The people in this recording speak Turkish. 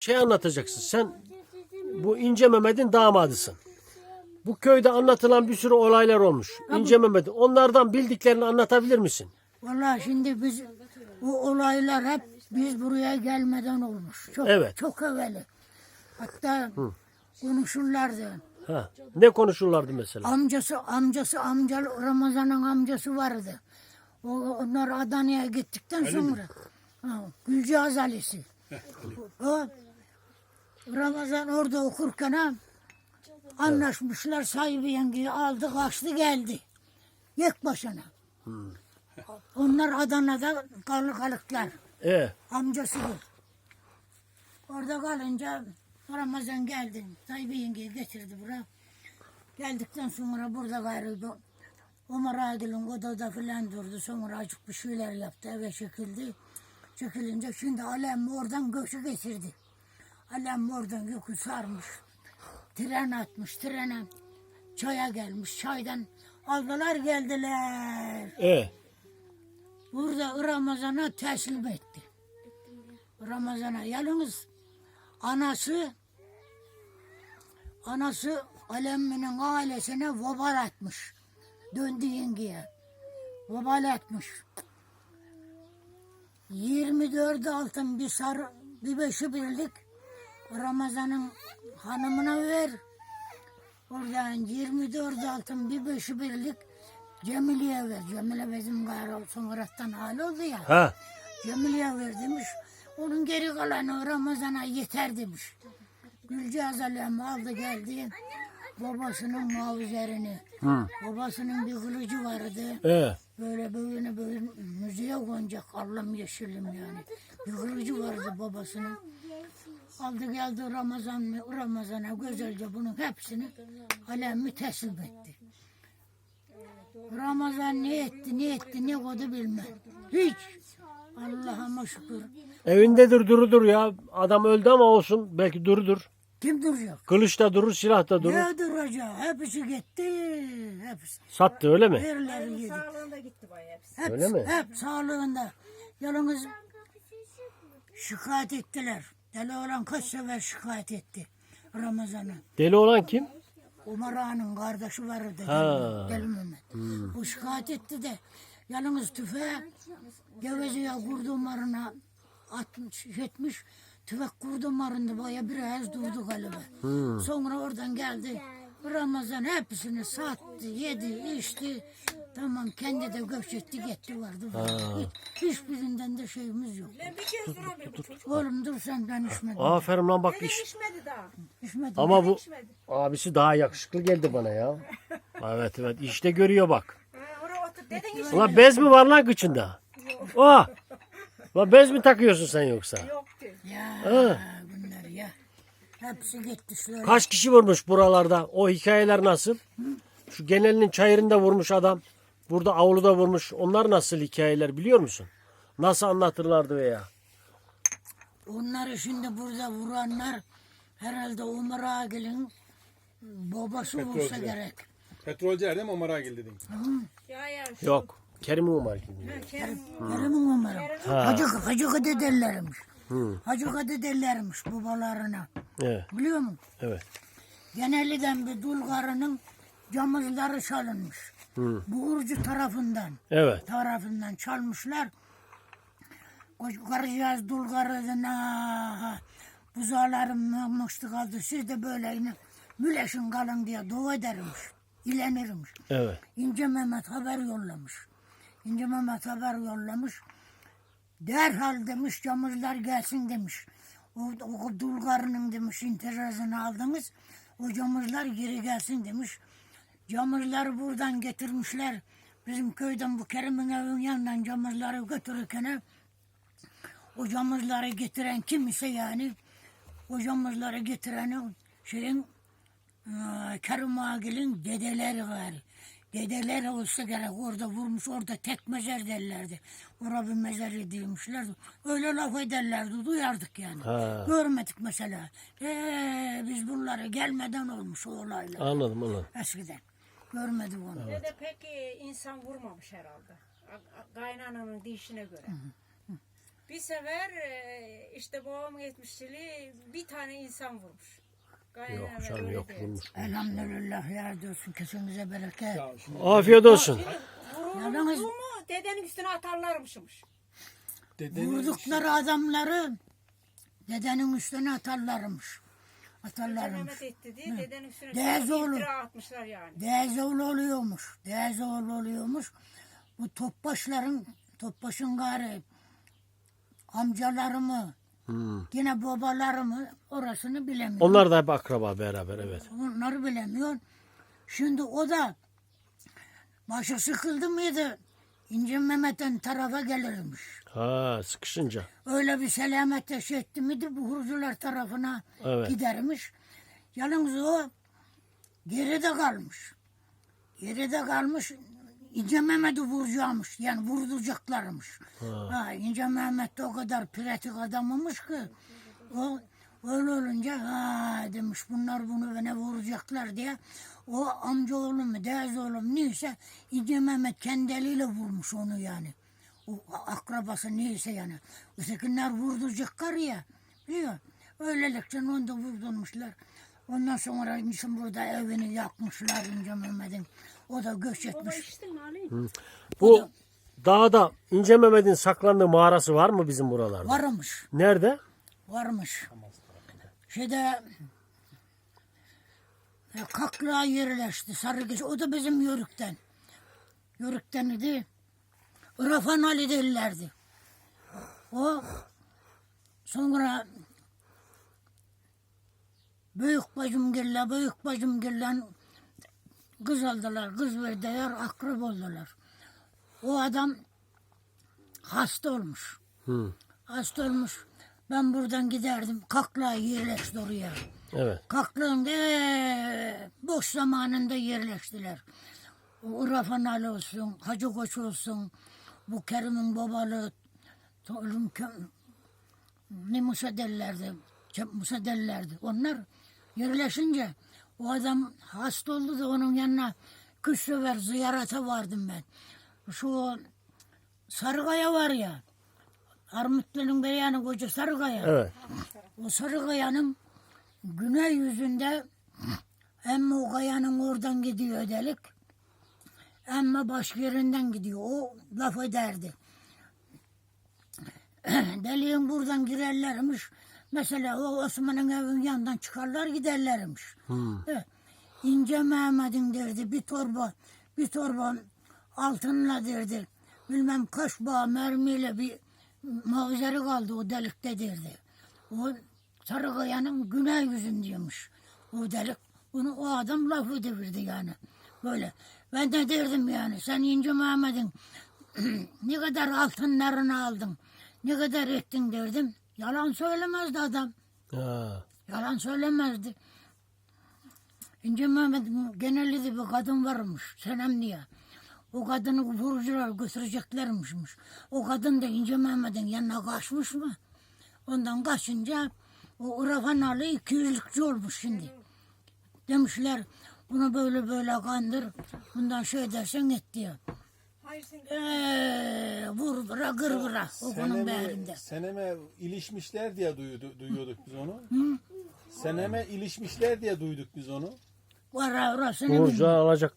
şey anlatacaksın. Sen bu İnce Mehmet'in damadısın. Bu köyde anlatılan bir sürü olaylar olmuş. İnce Mehmet'in. Onlardan bildiklerini anlatabilir misin? Vallahi şimdi biz bu olaylar hep biz buraya gelmeden olmuş. Çok, Evet. Çok evveli. Hatta konuşurlardı. Ha. Ne konuşurlardı mesela? Amcası, amcası, amca Ramazan'ın amcası vardı. O, onlar Adana'ya gittikten sonra. Ha, Gülcağız Ali'si. o, Ramazan orada okurken ha, anlaşmışlar sahibi yengeyi aldı kaçtı geldi. Yek başına. Onlar Adana'da kalı kalıklar. E, Amcası bu. Orada kalınca Ramazan geldi. Sahibi yengeyi getirdi buraya. Geldikten sonra burada gayrıydı. Ömer Adil'in odada filan durdu. Sonra acık bir şeyler yaptı. Eve çekildi. Çekilince şimdi Alem oradan göçü getirdi. Alem oradan gökü sarmış. Tren atmış. Trene çaya gelmiş. Çaydan aldılar geldiler. e. Burada Ramazan'a teslim etti. Ramazan'a yalnız anası anası Alemmi'nin ailesine vebal atmış. Döndü yengeye. Vebal atmış. 24 altın bir sarı bir beşi birlik Ramazan'ın hanımına ver. Oradan 24 altın bir beşi birlik Cemile'ye ver. Cemile bizim gayrı sonradan hal oldu ya. Ha. Cemile'ye ver demiş. Onun geri kalanı Ramazan'a yeter demiş. Gülcağız Alem aldı geldi. Babasının mavizerini. Babasının bir kılıcı vardı. E. Böyle böyle böyle müziğe konacak Allah'ım yeşilim yani. Bir kılıcı vardı babasının. Aldı geldi Ramazan Ramazan'a güzelce bunun hepsini Alem'i teslim etti. Ramazan ne etti, ne etti, ne koydu bilmem. Hiç. Allah'ıma şükür. Evindedir durudur ya. Adam öldü ama olsun. Belki durudur. Kim duracak? Kılıç da durur, silah da durur. Ne duracak? Hepsi gitti. Hepsi. Sattı öyle mi? Verileri yedi. Sağlığında gitti bayağı hepsi. Hepsi, Öyle mi? Hep sağlığında. Yalnız şikayet ettiler. Deli olan kaç sefer şikayet etti. Ramazan'ı. Deli olan kim? Umar Ağa'nın kardeşi vardı. Ha. Deli Mehmet. Hmm. O şikayet etti de yalnız tüfeğe gevezeye kurdu Umar'ına 60 70 tüvek kurdum varındı baya biraz durdu galiba. Hmm. Sonra oradan geldi. Ramazan hepsini sattı, yedi, içti. Tamam kendi de göçetti gitti vardı. Hiç, hiçbirinden de şeyimiz yok. Ben bir şey kez duramıyorum. Oğlum dur sen ben içmedim. Aferin lan bak iş. İçmedi daha. İçmedim. Ama bu abisi daha yakışıklı geldi bana ya. evet evet işte görüyor bak. Ha. Ulan bez mi var lan kıçında? Oh! Ulan bez mi takıyorsun sen yoksa? Yok. Ya Ha. bunlar ya. Hepsi gitti şöyle. Kaç kişi vurmuş buralarda? O hikayeler nasıl? Şu genelinin çayırında vurmuş adam. Burada avluda vurmuş. Onlar nasıl hikayeler biliyor musun? Nasıl anlatırlardı veya? Onları şimdi burada vuranlar herhalde Umar Agil'in babası olsa gerek. Petrolcüler değil mi Omar Agil dedin? Ya ya. şu- Yok. Kerim Umar gibi. Kerim. Umar'ı. Hacı, Hacı Kadı derlermiş. Hacı Kadı derlermiş babalarına. Evet. Biliyor musun? Evet. Geneliden bir dul karının camızları çalınmış. Buğurcu tarafından. Evet. tarafından çalmışlar. Karıcağız dul karıdına buzağlarım mıçtı kaldı. Siz de böyle yine müleşin kalın diye dua edermiş. İlenirmiş. Evet. İnce Mehmet haber yollamış. İnce Mehmet haber yollamış. Derhal demiş camızlar gelsin demiş. O, o dulgarının demiş interazını aldınız. O camızlar geri gelsin demiş. Camızları buradan getirmişler. Bizim köyden bu Kerim'in evinin yanından camızları götürürken o camızları getiren kim ise yani o camızları getireni şeyin ee, Kerim Agil'in dedeleri var. Dedeleri olsa gerek orada vurmuş orada tek mezar derlerdi. Orada bir mezar edilmişler. Öyle laf ederlerdi duyardık yani. Ha. Görmedik mesela. Ee, biz bunları gelmeden olmuş o olaylar Anladım anladım. eskiden. Görmedik onu. Dede pek e, insan vurmamış herhalde. Kaynananın dişine göre. Bir sefer e, işte babamın etmişçiliği bir tane insan vurmuş. Yok canım yok vurmuş. Elhamdülillah yardım olsun kesinize bereket. Afiyet olsun. Yalnız- Vuruldu mu dedenin üstüne atarlarmışmış. dedenin Vurdukları adamları dedenin üstüne atarlarmış. Atarlarmış. Mehmet etti diye dedenin üstüne Değerli çok oğlum. iftira atmışlar yani. Değezoğlu oluyormuş. Değezoğlu oluyormuş. Bu topbaşların, topbaşın gari amcalarımı, Hmm. yine babalarımı orasını bilemiyor. Onlar da hep akraba beraber evet. Onları bilemiyor. Şimdi o da başı sıkıldı mıydı? İnce Mehmet'in tarafa gelirmiş. Ha sıkışınca. Öyle bir selamet etti miydi bu hurcular tarafına Evet. gidermiş. Yalnız o geride kalmış. Geride kalmış. İnce Mehmet'i vuracakmış. Yani vurduracaklarmış. Ha. İnce Mehmet de o kadar pratik adamımış ki o öyle olunca ha demiş bunlar bunu bana vuracaklar diye o amcaoğlu mu oğlum neyse İnce Mehmet kendi eliyle vurmuş onu yani. O akrabası neyse yani. Ötekiler vurduracaklar ya. Biliyor? Öylelikle onu da vurdurmuşlar. Ondan sonra şimdi burada evini yakmışlar İnce Mehmet'in. O da göç etmiş. Bu dağda İnce Mehmet'in saklandığı mağarası var mı bizim buralarda? Varmış. Nerede? Varmış. Şeyde e, kaklığa yerleşti. Sarıgöz. O da bizim Yörük'ten. Yörük'ten idi. Irafan Ali derlerdi. O sonra büyük bacım gelle, büyük bacım gelle kız aldılar, kız verdiler, akrab oldular. O adam hasta olmuş. Hı. Hasta olmuş. Ben buradan giderdim. Kakla yerleşti oraya. Evet. Kaklığında eee, boş zamanında yerleştiler. O Rafan Ali olsun, Hacı Koç olsun, bu Kerim'in babalı, oğlum Kem- ne Musa derlerdi, Musa derlerdi. Onlar yerleşince o adam hasta oldu da onun yanına kış sefer ziyarete vardım ben. Şu Sarıkaya var ya, Armutlu'nun beyanı koca Sarıkaya. Evet. O sarı kayanın güney yüzünde ama o kayanın oradan gidiyor delik. Ama başka yerinden gidiyor. O laf ederdi. Deliğin buradan girerlermiş. Mesela o Osman'ın evin yanından çıkarlar giderlermiş. Evet. İnce Mehmet'in derdi bir torba bir torba altınla derdi. Bilmem kaç bağ mermiyle bir mavzeri kaldı o delikte derdi. O Sarıkaya'nın güney yüzündeymiş o delik. Bunu o adam laf edebilirdi yani. Böyle. Ben de derdim yani sen İnce Mehmet'in ne kadar altınlarını aldın, ne kadar ettin derdim. Yalan söylemezdi adam. Ha. Yalan söylemezdi. İnce Mehmet'in genelde bir kadın varmış. Senem diye. O kadını vurucular götüreceklermişmiş. O kadın da İnce Mehmet'in yanına kaçmış mı? Ondan kaçınca o Urafan Ali 200'lükçü olmuş şimdi. Demişler bunu böyle böyle kandır. Bundan şey dersen et diyor. Eee vur bıra gır bıra. O bunun seneme, ilişmişler diye duydu, duyuyorduk biz onu. Seneme ilişmişler diye duyduk biz onu. Var orasını bilmiyorum. Burcu alacak